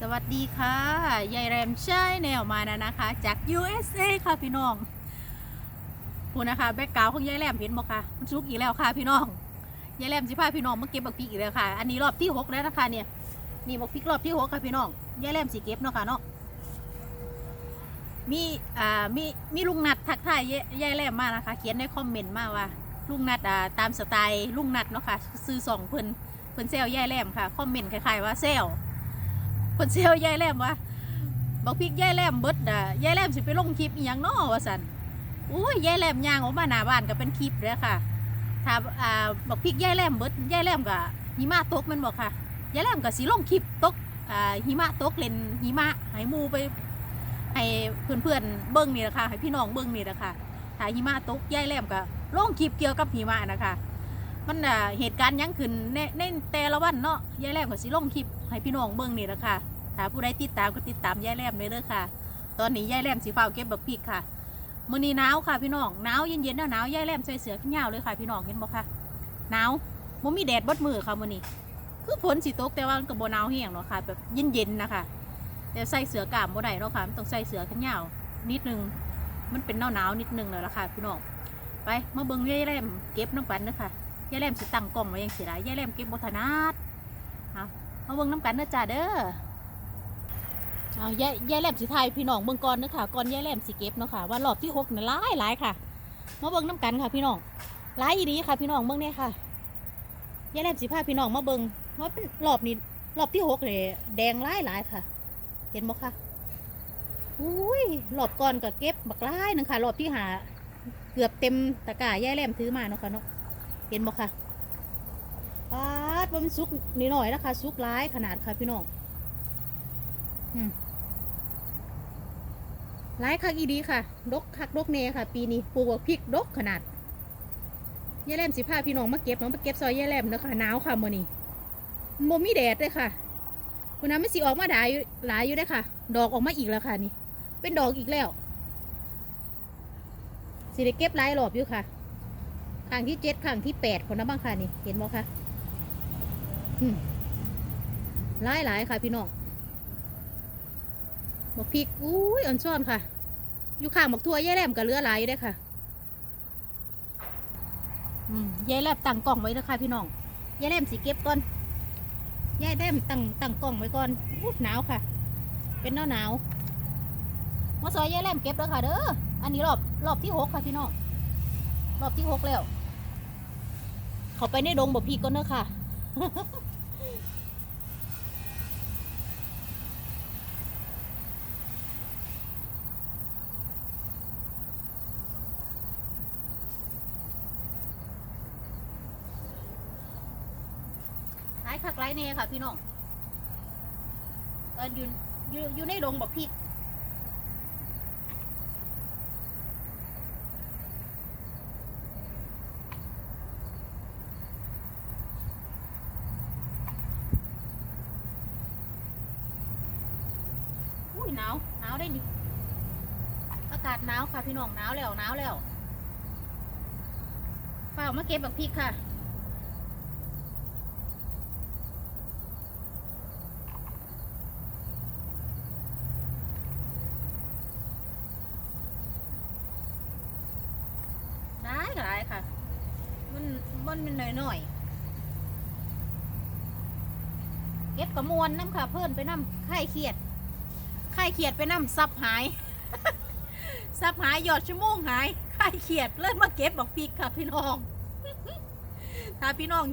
สวัสดีค่ะยายแรมใช่แนวมานะนะคะ จาก USA ค่ะพี่น้องพูดนะคะแบ็กกราวของยายแรมเห็นบ่คะมันชุกอีกแล้วค่ะพี่น้องยายแรมสิพาพี่น้องมาเก็บบักพริกอีกแล้วค่ะ อันนี้รอบที่หกแล้วนะคะเนี่ยนี่บักพริกรอบที่หกค่ะพี่น้องยายแรมสิเก็บเนาะค่ะเนาะมีอ่ามีมีลุงนัดทักทายยายยายแรมมานะคะ เขียนในคอมเมนต์มาว่าลุงนัดอ่าตามสไตล์ลุงนัดเนาะค่ะซื้อสองเพิ่นเพิ่นเซลยายแรมค่ะคอมเมนต์คล้ายๆว่าเซล เพิ่นเซลยายแหลมว่าบอกพริกยายแหลมเบิดอะยายแหลมสิไปลงคลิปอีหยังน้อว่าซั่นอุ้ยยายแหลมย่างออกมาหน้าบ้านก็เป็นคลิปเด้อค่ะถ้าอ่าบอกพริกยายแหลมเบิดยายแหลมก็หิมะตกมันบอกค่ะยายแหลมก็สิลงคลิปตกอ่าหิมะตกเล่นหิมะให้หมู่ไปให้เพื่อนๆเบิ่งนี่แหละค่ะให้พี่น้องเบิ่งนี่แหละค่ะถ้าหิมะตกยายแหลมก็ลงคลิปเกี่ยวกับหิมะนะคะ มันอ่าเหตุการณ์ยังขึ้นในในแต่ละวันเนาะยายแหลมก็สิลงคลิปให้พี่น้องเบิ่งนี่แหละค่ะถ้าผู้ใดติดตามก็ติดตามยายแหลมเลยเด้อค่ะ ตอนนี้ยายแหลมสีฟ้าเก็บบักพริกค่ะมื้อนี้หนาวค่ะพี่น้องหนาวเย็นๆหนาวยายแหลมใส่เสื้อขี้ยาวเลยค่ะ พี่น้องเห็นบ่คะหนาวบ่มีแดดบดมือค่ะมื้อนี้คือฝนสิตกแต่ว่ามันก็บ่หนาวแห้งเนาะค่ะแบบเย็นๆนะคะแต่ใส่เสื้อกล้ามบ่ได้เนาะค่ะมันต้องใส่เสื้อขี้ยาวนิดนึงมันเป็นหนาวๆนิดนึงแล้วละค่ะพี่น้องไปมาเบิ่งยายแหลมเก็บน้ำกันเด้อค่ะ ยายแหลมสิตั้งกล้องไว้ยังสิได้ยายแหลมเก็บบ่ถนัดเอามาเบิ่งน้ำกันเด้อจ้าเด้อเอายายยายแหลมสิทยพี่น้องเบิ่งก่อนเนาะค่ะก่อนยายแหลมสิเก็บเนาะค่ะว่ารอบที่หกเน่ะหลายหลายค่ะมาเบิ่งน้ำกันค่ะพี่น้องหลายอีนี้ค่ะ พี่น้องเบิ่งเนี่ยค่ะยายแหลมสิพาพี่น้องมาเบิ่งว่าเป็นรอบนี้รอบที่หกเลยแดงหลายหลายค่ะ เห็นบ่คะอุ้ยรอบก่อนก็เก็บบักหลายหนึ่งค่ะรอบที่หาเกือบเต็มตะกร้ายายแหลมถือมาเนาะค่ะเนาะ เห็นบ่คะปาดว่มันสุกนิดหน่อยนะคะสุกหลายขนาดค่ะพี่น้องหลายคักอีดีค่ะ ดกคักดกเนค่ะ ปีนี้ปลูกบักพริกดกขนาดยายแลมสิพาพี่น้องมาเก็บน้องมาเก็บซอยยายแลมนะคะหนาวค่ะมื้อนี้มันบ่มีแดดเลยค่ะวันนั้นไม่สิออกมาหลายอยู่หลายอยู่ได้ค่ะ ดอกออกมาอีกแล้วค่ะนี่ เป็นดอกอีกแล้ว สิได้เก็บหลายรอบอยู่ค่ะ ครั้งที่เจ็ดครั้งที่แปดคนนะบ้างค่ะนี่ เห็นบ่คะหลายหลายค่ะพี่น้องบักพริกอุ้ยอ่อนซ่อนค่ะ อยู่ข้างบักทั่วยายแหลมกับเรือหลายอยู่ด้ค่ะอืมยายแหลมตั้งกล่องไว้นะคะพี่น้องยายแหลมสีเก็บก่อนยายแหลมตั้งตั้งกล่องไว้ก่อนอู้หนาวค่ะ เป็นหนาวหนาวมาซอยยายแหลมเก็บแล้วค่ะเด้อ อันนี้รอบรอบที่หกค่ะพี่น้อง รอบที่หกแล้ว เขาไปในดงบักพริกก่อนเด้อค่ะ หลายคักหลายแน่ค่ะพี่น้องเอออยู่อยู่อยู่ในดงบักพ หนาวหนาวได้ดิอากาศหนาวค่ะพี่น้องหนาวแล้วหนาวแล้วเปล่ามาเก็บบักพริกค่ะได้ก็ได้ค่ะ มันมันเป็นหน่อยหน่อยเก็บกระมวลน้ำค่ะเพิ่นไปน้ำไข่เขียด ไข่เขียดไปน้ำซับหาย ซับหายหยอดชั่วโมงหายไข่เขียดเลยมาเก็บบอกพริกค่ะพี่น้อง ถ้าพี่น้อง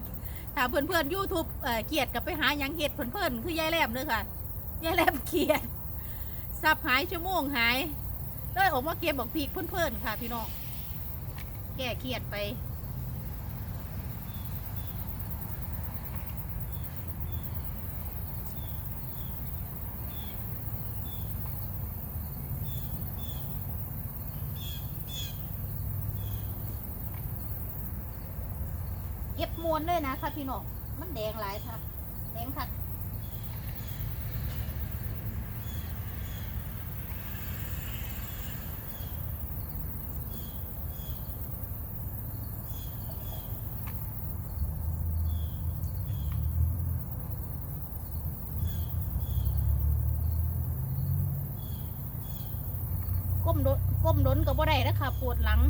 ถ้าเพื่อนเพื่อนยูทูบเขียดกับไปหาหยังเห็ดเพื่อนเพื่อนคือยายแลมเลยค่ะยายแลมเขียดซับหายชั่วโมงหายเลยออกมาเก็บบอกพริกเพื่อนเพื่อนค่ะ พี่น้อง แก้เครียดไป ก็บมวด้วยนะค่ะพี่น้อมันแดงหลายค่ะแดงค่ะก้มด้นก้มด้นกับบ่ได้นะคะปวดหลัง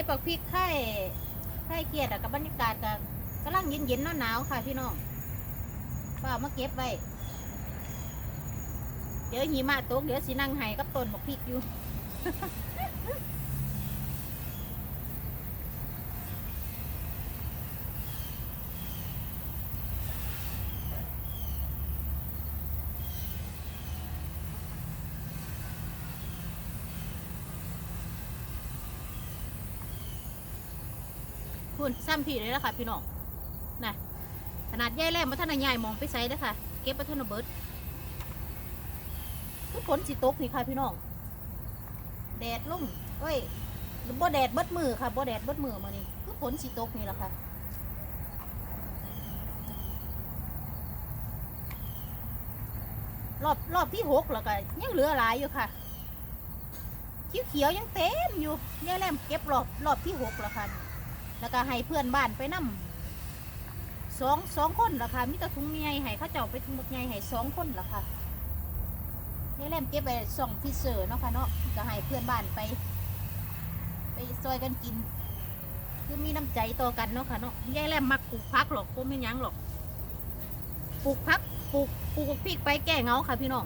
ก็บบักพริกไข่ไข่เกียดกับบรรยากาศกับกำลังเย็นๆหนาวค่ะพี่น้องป้ามาเก็บไว้เดี๋ยวหิมะตกเดี๋ยวสินั่งไห้กับต้นบักพริกอยู่ คุณซ้ำผีเลยแล้วค่ะ พี่น้องนะขนาดใหญ่แรงมาท่านใหญ่มองไปใส่เด้อค่ะ เก็บมาท่านเบิร์ดคือฝนสิตกนี่ค่ะพี่น้อง แดดลุ่มเอ้ยบ่แดดเบิดมือค่ะบ่แดดเบิดมือมานี่คือฝนสิตกนี่แหละค่ะรอบรอบที่หกแล้วก็ยังเหลือหลายอยู่ค่ะเขียวๆยังเต็มอยู่ยายแรมเก็บรอบรอบที่หกแล้วค่ะ แล้วก็ให้เพื่อนบ้านไปนํสองสองคนละค่ะมีแต่ถุงใหญ่ให้เขาเจ้าไปถุงใหญ่ให้สองคนละค่ะนี่แหลมเก็บไปสองฟิเซอเนาะค่ะเนาะก็ให้เพื่อนบ้านไป ไปซอยกันกิน คือมีน้ำใจต่อกันเนาะค่ะเนาะยายแหลมมักปลูกพักหรอกก็ไม่ยั้งหรอกปลูกพักปลูกปลูกพริกไปแก้เงาค่ะพี่น้อง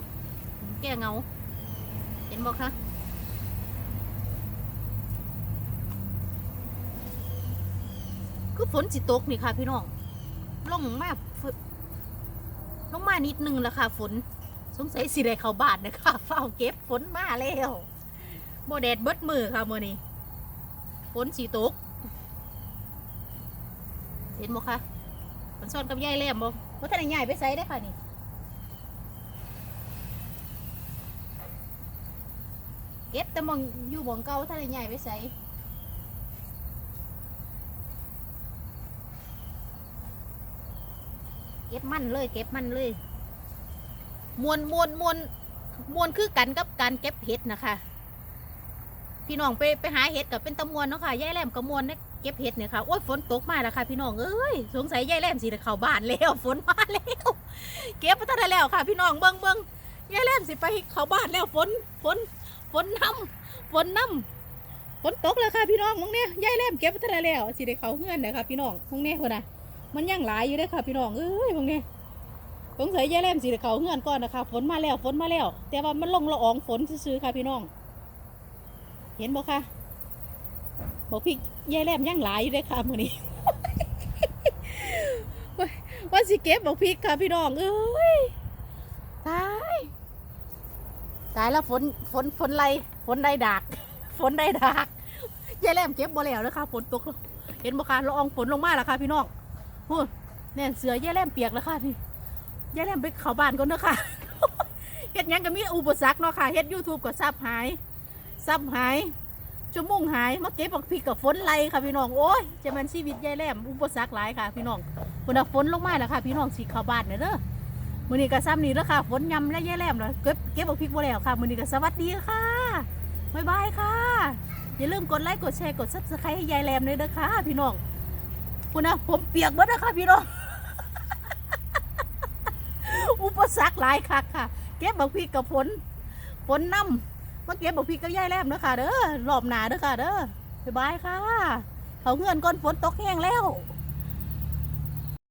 แก้เงา เห็นบอกคะ คือฝนสิตกนี่ค่ะพี่น้องลงมาลงมานิดนึงแล้วค่ะฝน สงสัยสิได้เข้าบ้านนะคะเฝ้าเก็บฝนมาแล้วโมแดดเบิดมือค่ะมื่อนี้ฝนสิตก เห็นบ่คะมันซ่อนกับยายแหลมบ่ว่าท่านใหญ่ไปใส่ได้ค่ะนี่เก็บแต่มองอยู่หมองเก่าท่านใหญ่ไปใส่ เก็บมันเลยเก็บมันเลยมวนมวนมวนมวนคือกันกับการเก็บเห็ดนะคะพี่น้องไปไปหาเห็ดกับเป็นตะมวนเนาะค่ะยายแหลมกับมวนเนี่ยเก็บเห็ดเนี่ยค่ะโอ้ยฝนตกมาแล้วค่ะ พี่น้องเอ้ยสงสัยยายแหลมสิได้เข้าบ้านแล้วฝนมาแล้วเก็บมาทันได้แล้วค่ะ พี่น้องเบิ้งเบิ้งยายแหลมสิไปเข้าบ้านแล้วฝนฝนฝนน้ำฝนน้ำฝนตกแล้วค่ะพี่น้องมึงเนี่ยยายแหลมเก็บมาทันได้แล้วสิได้เข้าเฮือนนะคะพี่น้องมึงเนี่ยคนน่ะ มันยังหลายอยู่เด้ค่ะพี่น้องเอ้ยพวกนี้สงสัยยายแลมสิได้เขาเงื่อนก่อนนะคะฝนมาแล้วฝนมาแล้ว แต่ว่ามันลงละอองฝนซื่อค่ะพี่น้อง เห็นบ่คะบอกพี่ยายแลมยังหลายอยู่เด้ค่ะมื้อนี้ว่าสิเก็บบอกพี่ค่ะพี่น้องเอ้ยตายตายแล้วฝนฝนฝนไรฝนได้ดากฝนได้ดากยายแลมเก็บบ่แล้วนะคะฝนตกแล้วเห็นบ่คะละอองฝนลงมาแล้วค่ะพี่น้อง โอ้เนี่ยเสือแย่แลมเปียกแล้วค่ะนี่แย่แลมไปเขาบ้านก่อนเนาะค่ะเฮ็ดยังก็มีอุปสรรคเนาะค่ะเฮ็ดยูทูบก็ซับหายซับหายชั่วโมงหายมาเก็บบักพริกกับฝนไหลค่ะพี่น้องโอ้ยจะมันชีวิตแย่แลมอุปสรรคหลายค่ะ พี่น้องฝนน่ะฝนลงมาแล้วค่ะ พี่น้องสิเข้าบ้านเด้อมือนี้ก็ซ้ำนี่แล้วค่ะฝนยำและย่แลมแล้วเก็บเก็บบักพริกบ่แล้วค่ะมือนี้ก็สวัสดีค่ะบ๊ายบายค่ะ อย่าลืมกดไลค์กดแชร์กด Subscribe ให้ยายแลมเลยเด้อค่ะพี่น้อง คุณนะผมเปียกหมดนะคะพี่น้อง อุปสรรคหลายคักค่ะ เก็บบักพีกับฝนฝนน้ำมาเก็บบักพีกกับย่ายแลมเด้อค่ะเด้อรอบหนาเด้อค่ะเด้อบ๊ายบายค่ะ เขาเงื่อนก้นฝนตกแห้งแล้ว